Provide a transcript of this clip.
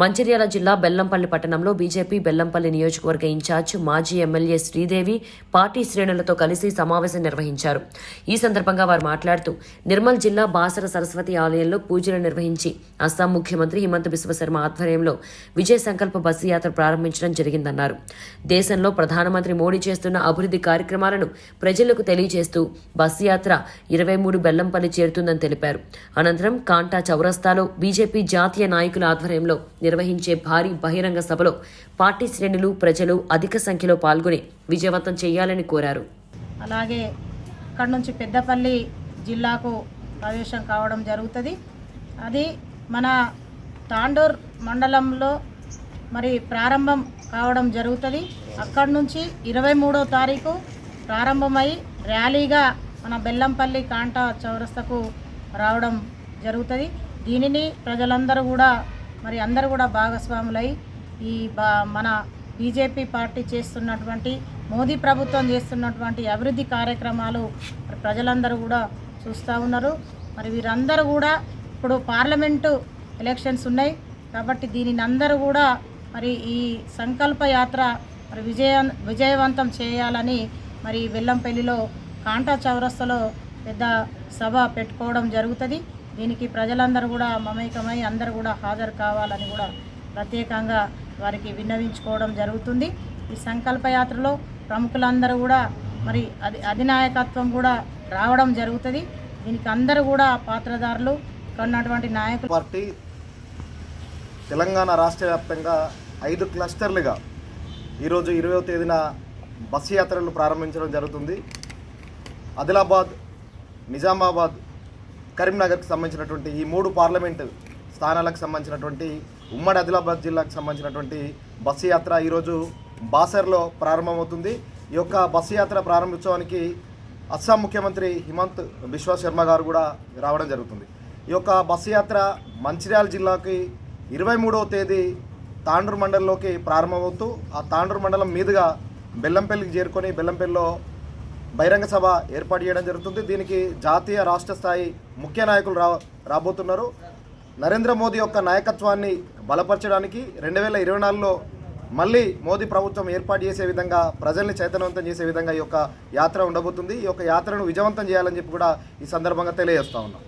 మంచిర్యాల జిల్లా బెల్లంపల్లి పట్టణంలో బీజేపీ బెల్లంపల్లి నియోజకవర్గ ఇన్ఛార్జ్ మాజీ ఎమ్మెల్యే శ్రీదేవి పార్టీ శ్రేణులతో కలిసి సమావేశం నిర్వహించారు. ఈ సందర్భంగా వారు మాట్లాడుతూ నిర్మల్ జిల్లా బాసర సరస్వతి ఆలయంలో పూజలు నిర్వహించి అస్సాం ముఖ్యమంత్రి హిమంత బిశ్వశర్మ ఆధ్వర్యంలో విజయ సంకల్ప బస్సు యాత్ర ప్రారంభించడం జరిగిందన్నారు. దేశంలో ప్రధానమంత్రి మోడీ చేస్తున్న అభివృద్ధి కార్యక్రమాలను ప్రజలకు తెలియజేస్తూ బస్సు యాత్ర ఇరవై మూడు బెల్లంపల్లి చేరుతుందని తెలిపారు. అనంతరం కాంటా చౌరస్తాలో బీజేపీ జాతీయ నాయకుల ఆధ్వర్యంలో నిర్వహించే భారీ బహిరంగ సభలో పార్టీ శ్రేణులు ప్రజలు అధిక సంఖ్యలో పాల్గొని విజయవంతం చేయాలని కోరారు. అలాగే ఇక్కడ నుంచి పెద్దపల్లి జిల్లాకు ప్రవేశం కావడం జరుగుతుంది. అది మన తాండూర్ మండలంలో మరి ప్రారంభం కావడం జరుగుతుంది. అక్కడి నుంచి ఇరవై మూడో తారీఖు ప్రారంభమై ర్యాలీగా మన బెల్లంపల్లి కాంటా చౌరస్తకు రావడం జరుగుతుంది. దీనిని ప్రజలందరూ కూడా మరి అందరూ కూడా భాగస్వాములై ఈ బా మన బీజేపీ పార్టీ చేస్తున్నటువంటి మోదీ ప్రభుత్వం చేస్తున్నటువంటి అభివృద్ధి కార్యక్రమాలు ప్రజలందరూ కూడా చూస్తూ ఉన్నారు. మరి వీరందరూ కూడా ఇప్పుడు పార్లమెంటు ఎలక్షన్స్ ఉన్నాయి. కాబట్టి దీనిని అందరూ కూడా మరి ఈ సంకల్ప యాత్ర మరి విజయ విజయవంతం చేయాలని మరి వెల్లంపల్లిలో కాంటా చౌరస్తలో పెద్ద సభ పెట్టుకోవడం జరుగుతుంది. దీనికి ప్రజలందరూ కూడా మమేకమై అందరూ కూడా హాజరు కావాలని కూడా ప్రత్యేకంగా వారికి విన్నవించుకోవడం జరుగుతుంది. ఈ సంకల్పయాత్రలో ప్రముఖులందరూ కూడా మరి అది అధినాయకత్వం కూడా రావడం జరుగుతుంది. దీనికి అందరూ కూడా పాత్రదారులు ఉన్నటువంటి నాయకులు పార్టీ తెలంగాణ రాష్ట్ర వ్యాప్తంగా ఐదు క్లస్టర్లుగా ఈరోజు ఇరవయో తేదీన బస్సు యాత్రలు ప్రారంభించడం జరుగుతుంది. ఆదిలాబాద్ నిజామాబాద్ కరీంనగర్కి సంబంధించినటువంటి ఈ మూడు పార్లమెంటు స్థానాలకు సంబంధించినటువంటి ఉమ్మడి ఆదిలాబాద్ జిల్లాకు సంబంధించినటువంటి బస్సు యాత్ర ఈరోజు బాసర్లో ప్రారంభమవుతుంది. ఈ యొక్క బస్సు యాత్ర ప్రారంభోత్సవానికి అస్సాం ముఖ్యమంత్రి హిమంత్ బిశ్వా శర్మ గారు కూడా రావడం జరుగుతుంది. ఈ యొక్క బస్సు యాత్ర మంచిర్యాల జిల్లాకి ఇరవై మూడవ తేదీ తాండూరు మండలంలోకి ప్రారంభమవుతూ ఆ తాండూరు మండలం మీదుగా బెల్లంపల్లికి చేరుకొని బెల్లంపల్లిలో బహిరంగ సభ ఏర్పాటు చేయడం జరుగుతుంది. దీనికి జాతీయ రాష్ట్ర స్థాయి ముఖ్య నాయకులు రా రాబోతున్నారు. నరేంద్ర మోదీ యొక్క నాయకత్వాన్ని బలపరచడానికి రెండు వేల ఇరవై నాలుగులో మళ్ళీ మోదీ ప్రభుత్వం ఏర్పాటు చేసే విధంగా ప్రజల్ని చైతన్యవంతం చేసే విధంగా ఈ యొక్క యాత్ర ఉండబోతుంది. ఈ యొక్క యాత్రను విజయవంతం చేయాలని చెప్పి కూడా ఈ సందర్భంగా తెలియజేస్తా ఉన్నాం.